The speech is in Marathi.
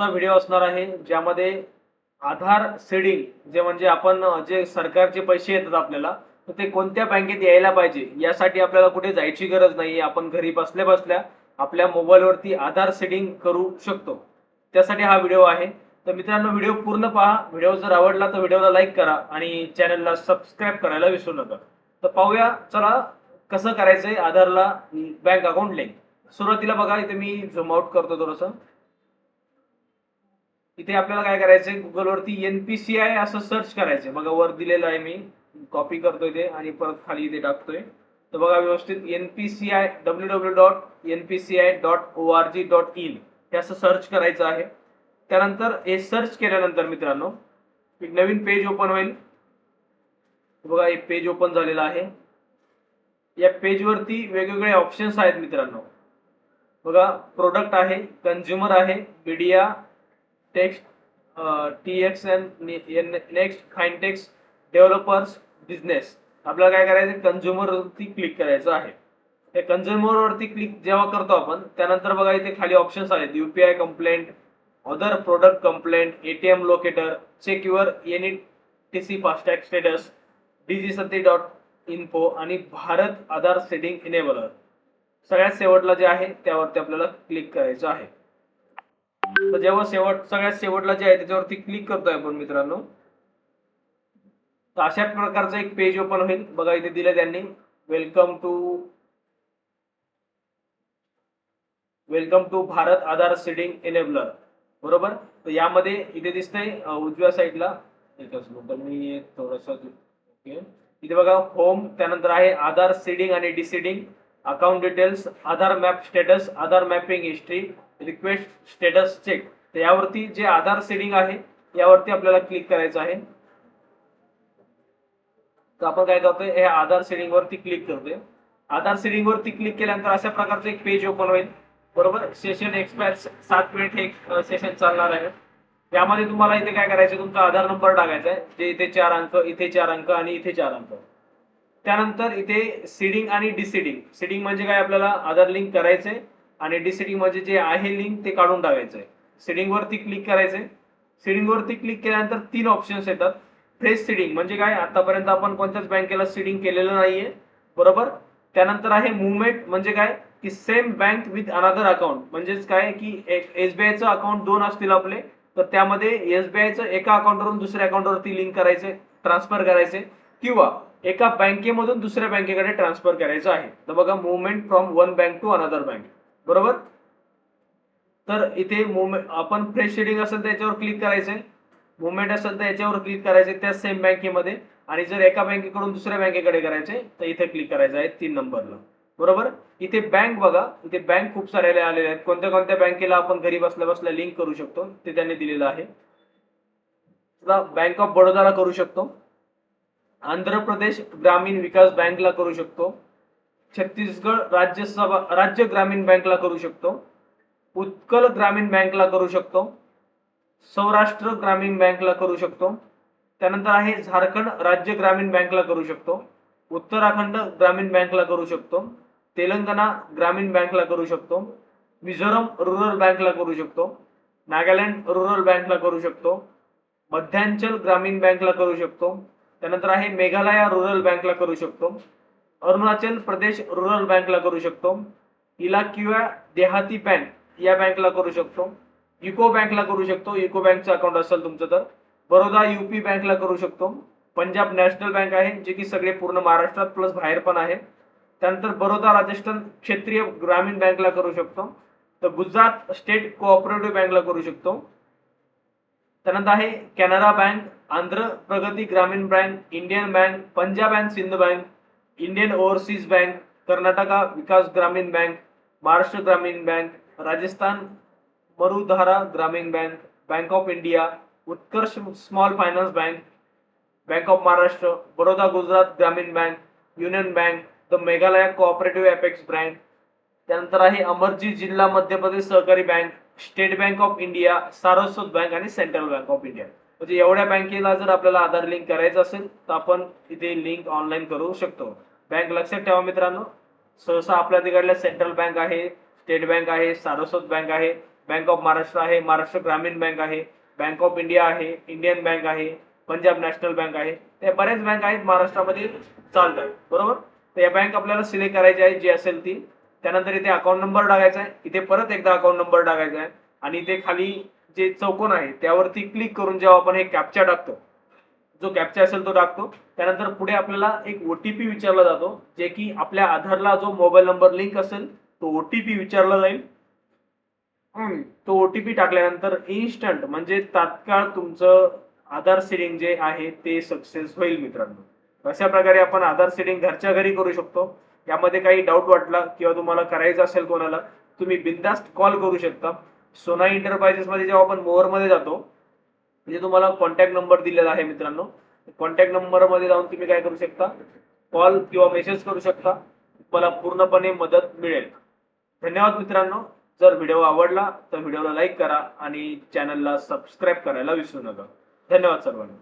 आजचा व्हिडिओ असणार आहे ज्यामध्ये आधार सेडिंग जे म्हणजे आपण जे सरकारचे पैसे येतात आपल्याला तर ते कोणत्या बँकेत यायला पाहिजे यासाठी आपल्याला कुठे जायची गरज नाही आपण घरी बसल्या बसल्या आपल्या मोबाईलवरती आधार सेडिंग करू शकतो. त्यासाठी हा व्हिडिओ आहे. तर मित्रांनो व्हिडिओ पूर्ण पहा. व्हिडिओ जर आवडला तर व्हिडिओला लाईक करा आणि चॅनलला सबस्क्राईब करायला विसरू नका. तर पाहूया चला कसं करायचंय आधारला बँक अकाउंट लिंक सुरुवातीला बघा इथे मी झूम आउट करतो थोडंसं. इथे आपल्याला काय करायचंय? गुगलवरती एनपीसीआय असं सर्च करायचंय. बघा वर दिलेलं आहे मी. कॉपी करतोय ते आणि परत खाली इथे टाकतोय. तर बघा व्यवस्थित NPCI W W dot NPCI dot O R G dot in हे असं सर्च करायचं आहे. त्यानंतर हे सर्च केल्यानंतर मित्रांनो एक नवीन पेज ओपन होईल. बघा एक पेज ओपन झालेलं आहे. या पेजवरती वेगवेगळे ऑप्शन्स आहेत मित्रांनो. बघा प्रोडक्ट आहे कन्झ्युमर आहे media text T X N next text uh, developers business आपल्याला काय करायचं? कन्झ्युमर वरती क्लिक करायचं आहे. हे कन्झ्युमर वरती क्लिक जेव्हा करतो आपण त्यानंतर बघा इथे खाली ऑप्शन्स आहेत. UPI complaint other product complaint ATM locator check your any T C FASTag status DigiSaathi dot info आणि भारत आधार सेटिंग इनेबलर सगळ्यात शेवटला जे आहे त्यावरती आपल्याला क्लिक करायचं आहे. तर जेव्हा शेवट सगळ्यात शेवटला जे आहे त्याच्यावरती क्लिक करतोय आपण मित्रांनो. तर अशा प्रकारचं एक पेज ओपन होईल. बघा इथे दिलं त्यांनी. Welcome to welcome to Bharat Aadhaar seeding enabler बरोबर? तर यामध्ये इथे दिसतंय उजव्या साईडला एकच लोकल मी थोडस ओके. इथे बघा होम त्यानंतर आहे आधार सीडिंग आणि deseeding account details Aadhaar map status Aadhaar mapping history request status check. तर यावरती जे आधार सेडिंग आहे यावरती आपल्याला क्लिक करायचं आहे. तर आपण काय करतोय हे आधार सेटिंग वरती क्लिक करतोय. आधार सेटिंग वरती क्लिक केल्यानंतर अशा प्रकारचं एक पेज ओपन होईल. बरोबर? सेशन एक्सपायर सात मिनिट हे सेशन चालणार आहे. यामध्ये तुम्हाला इथे काय करायचं तुमचा आधार नंबर टाकायचा आहे. जे इथे चार अंक इथे चार अंक आणि इथे चार अंक. त्यानंतर इथे सीडिंग आणि डिसिडिंग सीडिंग म्हणजे काय? आपल्याला आधार लिंक करायचंय आणि डिसिडिंग म्हणजे जे आहे लिंक ते काढून टाकायचंय. सीडिंग वरती क्लिक करायचंय. सीडिंग वरती क्लिक केल्यानंतर तीन ऑप्शन्स येतात. फ्रेश सीडिंग म्हणजे काय? आतापर्यंत आपण कोणत्याच बँकेला सीडिंग केलेलं नाहीये. बरोबर? त्यानंतर आहे मुवमेंट म्हणजे काय? की same bank with another account म्हणजेच काय? की एक एसबीआयचं अकाउंट दोन असतील आपले तर त्यामध्ये एसबीआयचं एका अकाउंटवरून दुसऱ्या अकाउंटवरती लिंक करायचे ट्रान्सफर करायचे किंवा एका बँकेमधून दुसऱ्या बँकेकडे ट्रान्सफर करायचं आहे. तर बघा movement from one bank to another bank बरोबर? तर इथे मुवमेंट आपण फ्रेश शेडिंग असेल तर याच्यावर क्लिक करायचंय. मुवमेंट असेल तर याच्यावर क्लिक करायचे त्या सेम बँकेमध्ये. आणि जर एका बँकेकडून दुसऱ्या बँकेकडे करायचे तर इथे क्लिक करायचं आहे तीन नंबरला बरोबर? इथे बँक बघा इथे बँक खूप साऱ्या आलेल्या आहेत. कोणत्या कोणत्या बँकेला आपण घरी बसल्या बसल्या लिंक करू शकतो. ते त्यांनी दिलेलं आहे. बँक ऑफ बडोदाला करू शकतो. आंध्र प्रदेश ग्रामीण विकास बँकला करू शकतो छत्तीसगड राज्यसभा राज्य ग्रामीण बँकला करू शकतो उत्कल ग्रामीण बँकला करू शकतो सौराष्ट्र ग्रामीण बँकला करू शकतो त्यानंतर आहे झारखंड राज्य ग्रामीण बँकला करू शकतो उत्तराखंड ग्रामीण बँकला करू शकतो तेलंगणा ग्रामीण बँकला करू शकतो मिझोरम रुरल बँकला करू शकतो नागालँड रुरल बँकला करू शकतो मध्यांचल ग्रामीण बँकला करू शकतो त्यानंतर आहे मेघालया रुरल बँकला करू शकतो. अरुणाचल प्रदेश रुरल बँकला करू शकतो. इलाक्युआ देहाती बँक या बँकला करू शकतो. युको बँकला करू शकतो. युको बँकचं अकाउंट असेल तुमचं तर. बरोदा युपी बँकला करू शकतो. पंजाब नॅशनल बँक आहे जे की सगळे पूर्ण महाराष्ट्रात प्लस बाहेर पण आहे. त्यानंतर बरोदा राजस्थान क्षेत्रीय ग्रामीण बँकला करू शकतो. तर गुजरात स्टेट कोऑपरेटिव्ह बँकला करू शकतो. त्यानंतर आहे Canara Bank Andhra Pragathi Gramin Bank Indian Bank Punjab and Sind Bank Indian Overseas Bank Karnataka Vikas Gramin Bank Maharashtra Gramin Bank Rajasthan Marudhara Gramin Bank Bank of India Utkarsh Small Finance Bank Bank of Maharashtra Baroda Gujarat Gramin Bank Union Bank the Meghalaya Cooperative Apex Bank त्यानंतर आहे अमरजी जिल्हा Madhya Pradesh Sahakari Bank State Bank of India Saraswat Bank आणि सेंट्रल बँक ऑफ इंडिया. म्हणजे एवढ्या बँकेला जर आपल्याला आधार लिंक करायचं असेल तर आपण इथे लिंक ऑनलाईन करू शकतो. बँक लक्षात ठेवा मित्रांनो. सहसा आपल्या तिकडल्या सेंट्रल बँक आहे स्टेट बँक आहे सारस्वत बँक आहे बँक ऑफ महाराष्ट्र आहे महाराष्ट्र ग्रामीण बँक आहे बँक ऑफ इंडिया आहे इंडियन बँक आहे पंजाब नॅशनल बँक आहे. त्या बऱ्याच बँक आहेत महाराष्ट्रामध्ये चालतात. बरोबर? तर या बँक आपल्याला सिलेक्ट करायची आहे जी असेल ती. त्यानंतर इथे अकाउंट नंबर टाकायचा आहे. इथे परत एकदा अकाउंट नंबर टाकायचा आहे. आणि इथे खाली जे चौकोन आहे त्यावरती क्लिक करून जेव्हा आपण हे कॅप्चा टाकतो जो कॅप्चा असेल तो टाकतो त्यानंतर पुढे आपल्याला एक ओटीपी विचारला जातो जे की आपल्या आधारला जो मोबाईल नंबर लिंक असेल तो ओटीपी विचारला जाईल. तो ओटीपी टाकल्यानंतर इन्स्टंट म्हणजे तात्काळ तुमचं आधार सेटिंग जे आहे ते सक्सेस होईल मित्रांनो. अशा प्रकारे आपण आधार सेटिंग घरच्या घरी करू शकतो. यामध्ये काही डाऊट वाटला किंवा तुम्हाला करायचं असेल कोणाला तुम्ही बिंदास्त कॉल करू शकता. सोना इंटरप्राइजेस मध्ये जेव्हा आपण मोअरमध्ये जातो म्हणजे तुम्हाला कॉन्टॅक्ट नंबर दिलेला आहे मित्रांनो कॉन्टॅक्ट नंबरमध्ये जाऊन तुम्ही काय करू शकता? कॉल किंवा मेसेज करू शकता. तुम्हाला पूर्णपणे मदत मिळेल. धन्यवाद मित्रांनो. जर व्हिडिओ आवडला तर व्हिडिओला लाईक करा आणि चॅनलला सबस्क्राईब करायला विसरू नका. धन्यवाद सर्वांना.